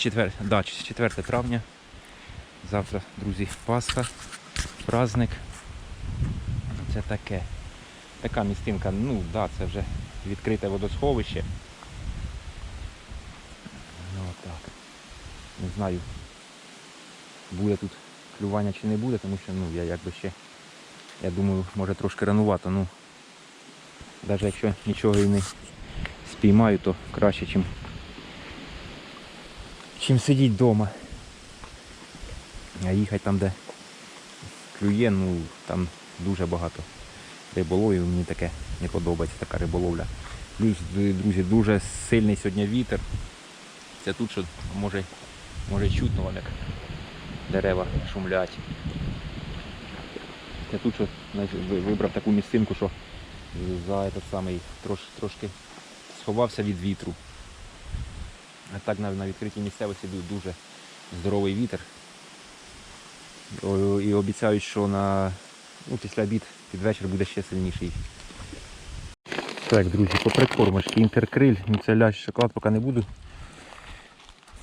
4, да, 4 травня. Завтра, друзі, Пасха, праздник. Це таке. Така містинка, ну да, це вже відкрите водосховище. Ну отак. Не знаю, буде тут клювання чи не буде, тому що ну, я якби ще, я думаю, може трошки ранувато. Ну, навіть якщо нічого і не спіймаю, то краще, чим, чим сидіти вдома. А їхати там, де клює, ну там дуже багато риболовів, мені таке не подобається така риболовля. Плюс, друзі, дуже сильний сьогодні вітер. Це тут що може, може чутно вам, як дерева шумлять. Я тут що вибрав таку місцинку, що за этот самий трош, трошки сховався від вітру. А так на, відкритій місцевості дуже здоровий вітер. І обіцяють, що на ну, після обід під вечір буде ще сильніший. Так, друзі, по прикормочці інтеркриль, ну шоколад поки не буду.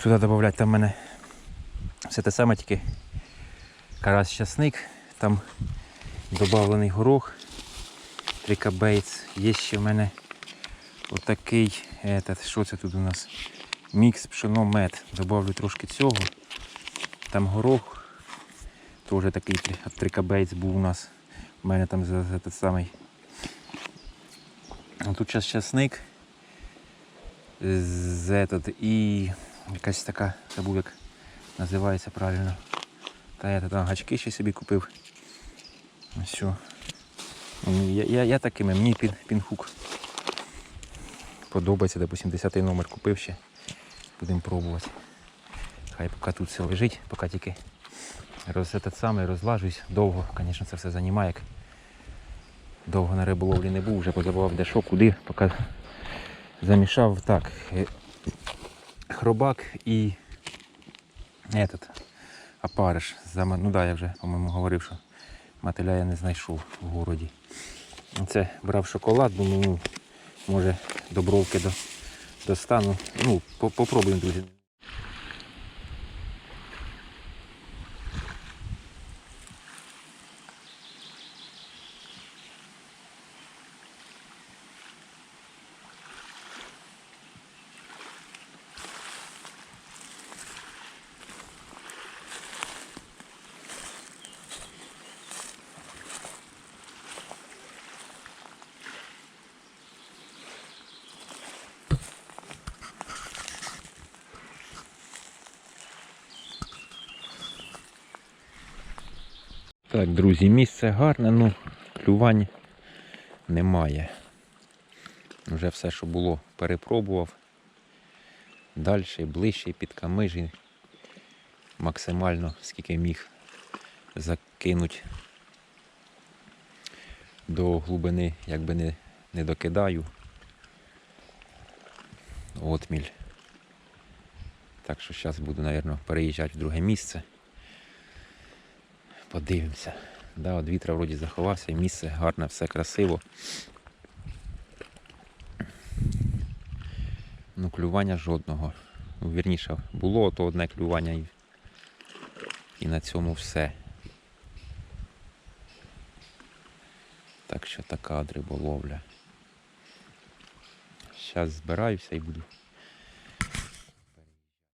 Сюди додати там в мене все те саме, тільки карась щасник, там додавлений горох, трикабейц. Є ще в мене отакий, этот, що це тут у нас? Мікс пшено мед. Добавлю трошки цього. Там горох, теж такий три- трикабейц був у нас. У мене там за, за той самий. А Тут зараз часник з этот, і якась така, забув як називається правильно. Та я там гачки ще собі купив. Ну, Я, я, я такими, мені пін, пінхук подобається, допустим, 10 номер купив ще. Будемо пробувати. Хай поки тут все лежить, поки тільки роз, этот самий, розлажусь. Довго, звісно, це все займає. як Довго на риболовлі не був, вже позабував де що, куди, поки замішав так. е, Хробак і этот, опариш. Ну да, я вже, по-моєму, говорив, що мотиля я не знайшов в городі. Це брав шоколад, думаю, ну, може до бровки до, достану. Ну, по- попробуємо, друзі. Так, друзі, місце гарне, ну клювань немає. Вже все, що було, перепробував. Далі, ближче, під камижі. Максимально скільки міг закинуть до глибини, якби не, не докидаю. Отміль. Так що зараз буду, мабуть, переїжджати в друге місце. Подивимося. Да, от вітра вроді заховався, місце гарне, все красиво. Ну, клювання жодного. Ну, вірніше, було то одне клювання і, і на цьому все. Так що така от риболовля. Зараз збираюся і буду.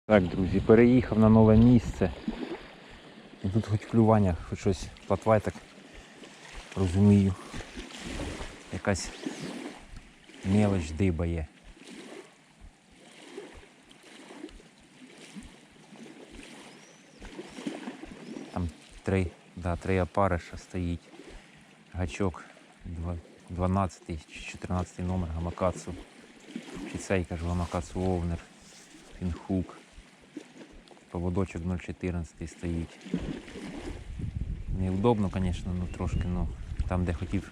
Так, друзі, переїхав на нове місце. Тут хоч клювання, хоч щось платва, я так розумію. Якась мелоч дибає. Там три, да, три опариша стоїть. Гачок 12 чи 14 номер Гамакацу. Чи цей кажу Гамакацу Овнер. Пінхук. Поводочок 0,14 стоїть. Неудобно, звісно, ну трошки, ну там, де хотів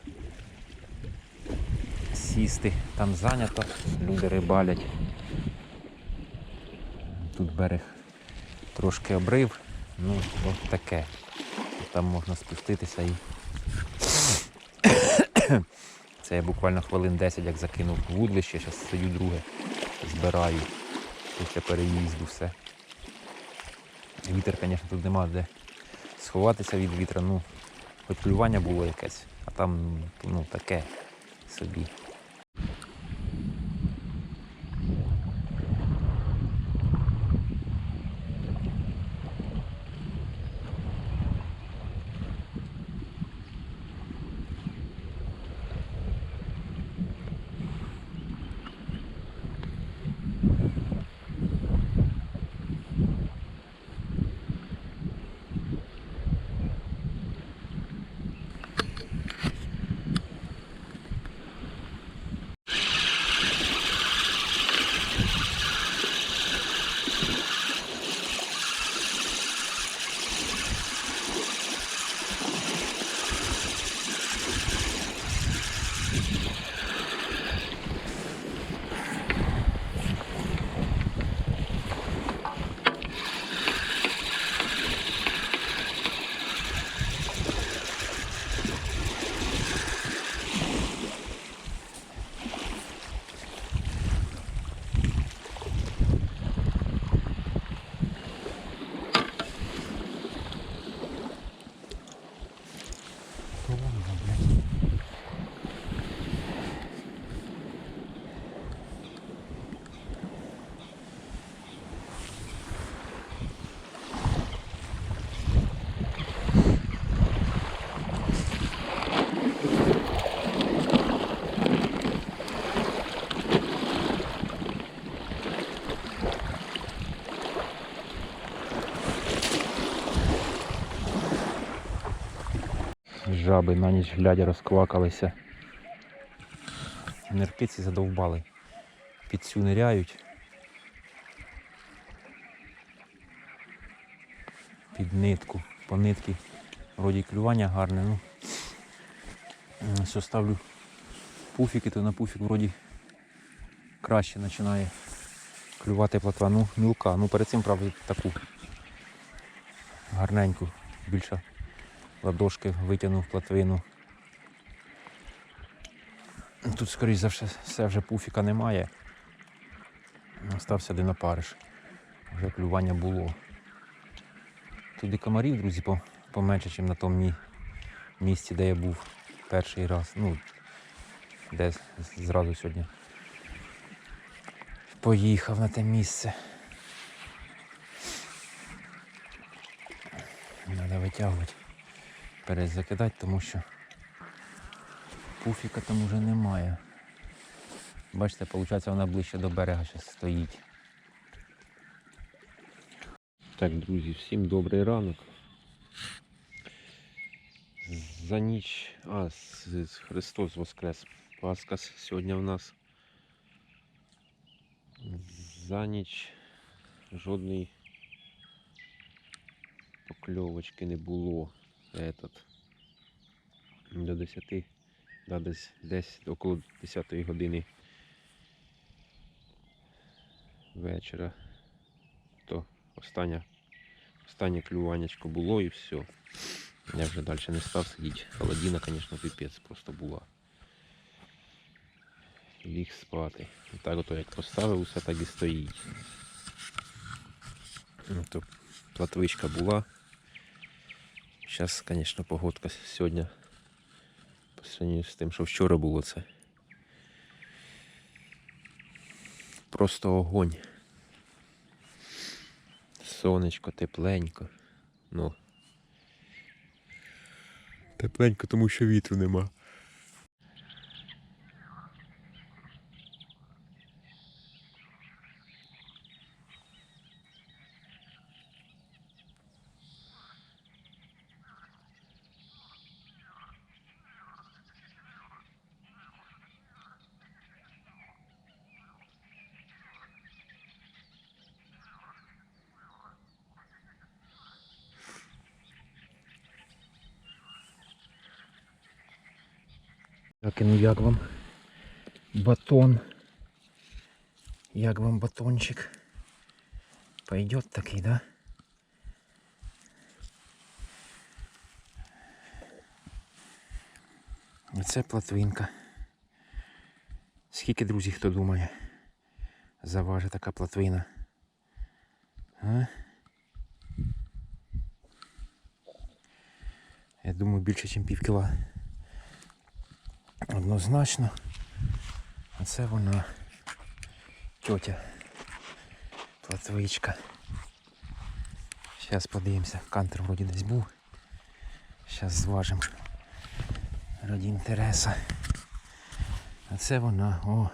сісти, там зайнято, люди рибалять. Тут берег трошки обрив, ну от таке. Там можна спуститися і. Це я буквально хвилин 10 як закинув вудлище, зараз стою друге, збираю після переїзду все. Вітер, звісно, тут нема де сховатися від вітра. Ну, хоч плювання було якесь, а там ну, таке собі. Жаби на ніч глядя розквакалися. Ниркиці задовбали. Під цю ниряють. Під нитку. По нитки. Вроді клювання гарне, ну. Що ставлю пуфіки, то на пуфік вроді краще починає клювати платва. Ну, мілка. Ну перед цим, правда, таку гарненьку, більше ладошки витягнув платвину. Тут, скоріш за все, все вже пуфіка немає. Остався один опариш. Вже клювання було. Тут і комарів, друзі, поменше, ніж на тому місці, де я був перший раз. Ну, де зразу сьогодні поїхав на те місце. Треба витягувати, перезакидати, тому що пуфіка там уже немає. Бачите, виходить, вона ближче до берега ще стоїть. Так, друзі, всім добрий ранок. За ніч. А, Христос Воскрес. Пасха сьогодні в нас. За ніч жодної покльовочки не було. Этот. До 10, да, десь, десь около 10 години вечора. То остання, останнє клюванечко було і все. Я вже далі не став сидіти. Холодина, звісно, піпець просто була. Ліг спати. І так ото як поставив, усе так і стоїть. Ну, то платвичка була. Зараз, звісно, погодка сьогодні. По сравнению з тим, що вчора було це. Просто огонь. Сонечко, тепленько. Ну. Тепленько, тому що вітру нема. Так, ну як вам батон? Як вам батончик? Пойдет такий, да? Це платвинка. Скільки, друзі, хто думає? Заважить така платвина. А? Я думаю, більше, ніж пів кіла. Однозначно. А це вона тьотя. Платвичка. Зараз подивимося. Кантер вроді десь був. Зараз зважимо. Раді інтереса. А це вона, о.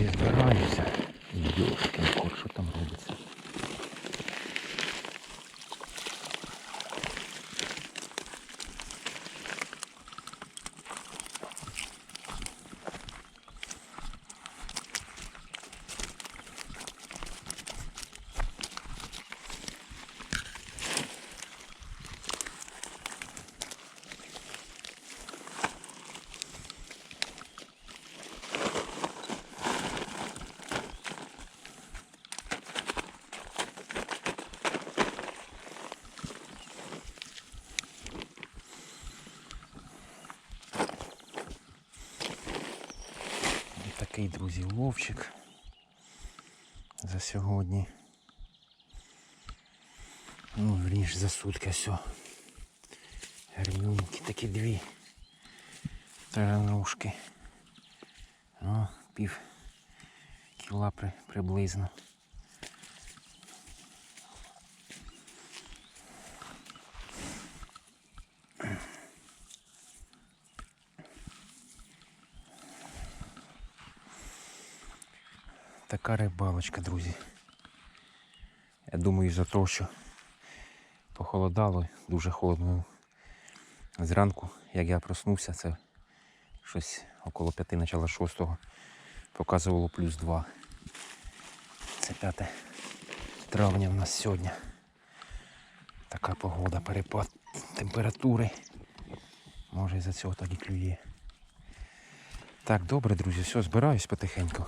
Я збираюся. Йошкін кот, що там робиться? І такий, друзі, ловчик за сьогодні. Ну, верніше за сутки все. Гарнюнькі такі дві. Таранушки. Ну, пів кіла при, приблизно. Така рибалочка, друзі. Я думаю, за того, що похолодало, дуже холодно. Зранку, як я проснувся, це щось около п'яти, начала шостого, показувало плюс два. Це 5 травня в нас сьогодні. Така погода, перепад температури. Може із-за цього так і клює. Так, добре, друзі, все, збираюсь потихеньку.